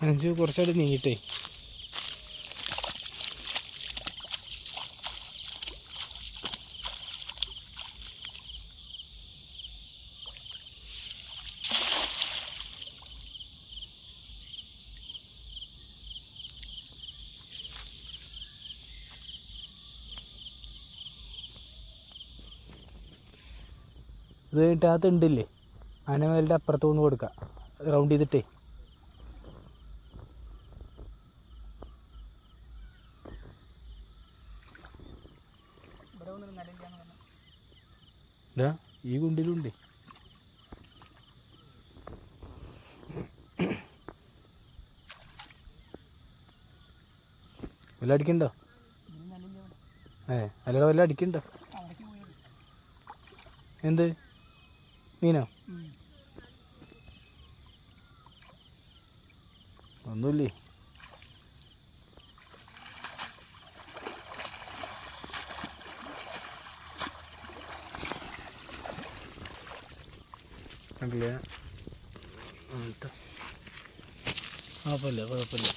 അഞ്ച് കുറച്ചായിട്ട് നീങ്ങിട്ടെ ഇത് കഴിഞ്ഞിട്ട് അകത്ത് ഉണ്ടില്ലേ? ആനമേലിന്റെ അപ്പുറത്ത് കൊടുക്കുക റൗണ്ട് ചെയ്തിട്ടേ ഇതാ ഈ ഗുണ്ടിലുണ്ട്. വല്ല അടിക്കണ്ടോ? ഏ അല്ല വല്ല അടിക്കണ്ടോ? എന്ത്? മീനോ? ഒന്നുമില്ലേ? കണ്ടില്ലേ. കുഴപ്പമില്ല കുഴപ്പമില്ല.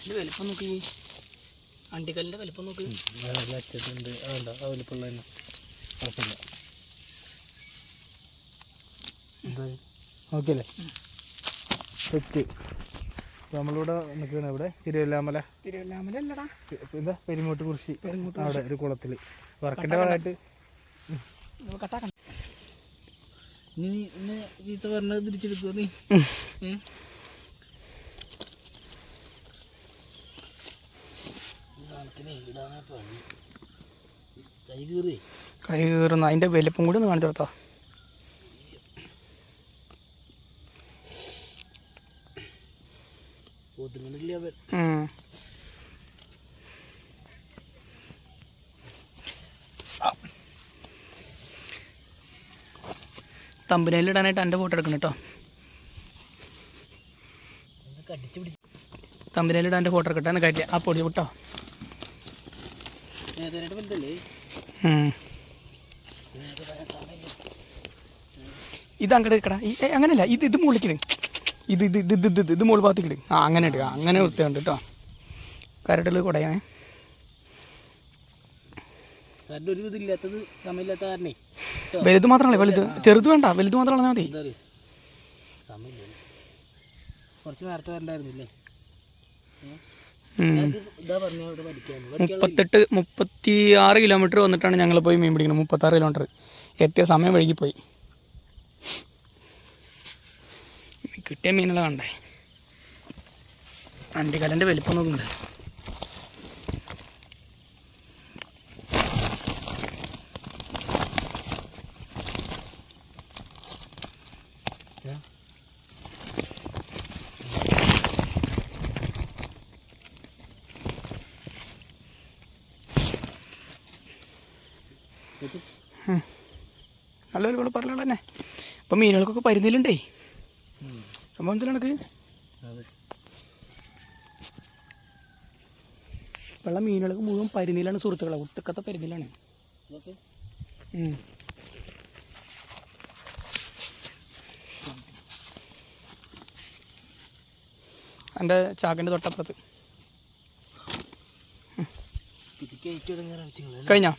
ഇതിന്റെ വലിപ്പം നോക്കി. അണ്ടിക്കല്ലിന്റെ വലിപ്പം നോക്കി. നല്ല അച്ചട്ടുണ്ട് അതുണ്ടോ ആ വലിപ്പമുള്ള തന്നെ. കുഴപ്പമില്ല. ഓക്കെ അല്ലേ സെറ്റ്. നമ്മളിവിടെ നിൽക്കുകയാണ് ഇവിടെ? തിരുവല്ലാമല. തിരുവല്ലാമല അല്ലടാ. എന്താ? പെരുമോട്ട് കുറിശി പെരുങ്ങോട്ട് അവിടെ ഒരു കുളത്തിൽ വർക്കിന്റെ ഭാഗമായിട്ട്. കട്ടാക്കണം നീ? ഇന്ന് ചീത്ത പറഞ്ഞത് തിരിച്ചെടുക്കുമോ നീ? കൈ കീറി. കൈ കീറുന്ന അതിന്റെ വലിപ്പം കൂടി ഒന്ന് കാണിച്ചു കൊടുത്തോ. പോത്തുങ്ങളില്ല ഇടാനായിട്ട് എന്റെ ഫോട്ടോ എടുക്കണം കേട്ടോ. ഇടാൻ എന്റെ ഫോട്ടോ എടുക്കട്ടെ കാര്യം ആ പൊടി വിട്ടോ. ഇത് അങ്ങോട്ട് എടുക്കടാ. ഈ അങ്ങനെയല്ല ഇത് ഇത് മുകളിലേക്ക് ഇത് ഇത് ഇത് ഇത് ഇത് മുകൾ ഭാഗത്തേക്കിട് ആ അങ്ങനെ ഇടുക അങ്ങനെ വൃത്തിയുണ്ട് കേട്ടോ. കരട്ടിൽ കുടയാണേ ഒരു ഇതില്ലാത്തത് സമയമില്ലാത്ത കാരണേ. വലുത് മാത്രമല്ലേ? വലുത് ചെറുത് വേണ്ട. വലുത് മാത്രം പറഞ്ഞാൽ മതി. സമയമില്ല. കുറച്ച് നേരത്തെ വരണ്ടായിരുന്നില്ലേ? മുപ്പത്തെട്ട് മുപ്പത്തി ആറ് കിലോമീറ്റർ വന്നിട്ടാണ് ഞങ്ങൾ പോയി മീൻ പിടിക്കുന്നത് മുപ്പത്താറ് കിലോമീറ്റർ. എത്തിയ സമയം വഴുകി പോയി കിട്ടിയ മീനുകളെ കണ്ടേ. അണ്ടിക്കലന്റെ വലിപ്പം നോക്കുന്നുണ്ട്. നല്ല ഒരു പറഞ്ഞ തന്നെ. അപ്പൊ മീനുകൾക്കൊക്കെ പരിധിയിലുണ്ടേ. സംഭവം എന്താ കണക്ക് അതെ. വെള്ളം മീനുകൾക്ക് മുഴുവൻ പരിധിയിലാണ് സുഹൃത്തുക്കളെ. ഒട്ടുക്കത്തെ പരിധിയിലാണ്. എന്റെ ചാക്കിന്റെ തൊട്ടപ്പുറത്ത്. കഴിഞ്ഞോ?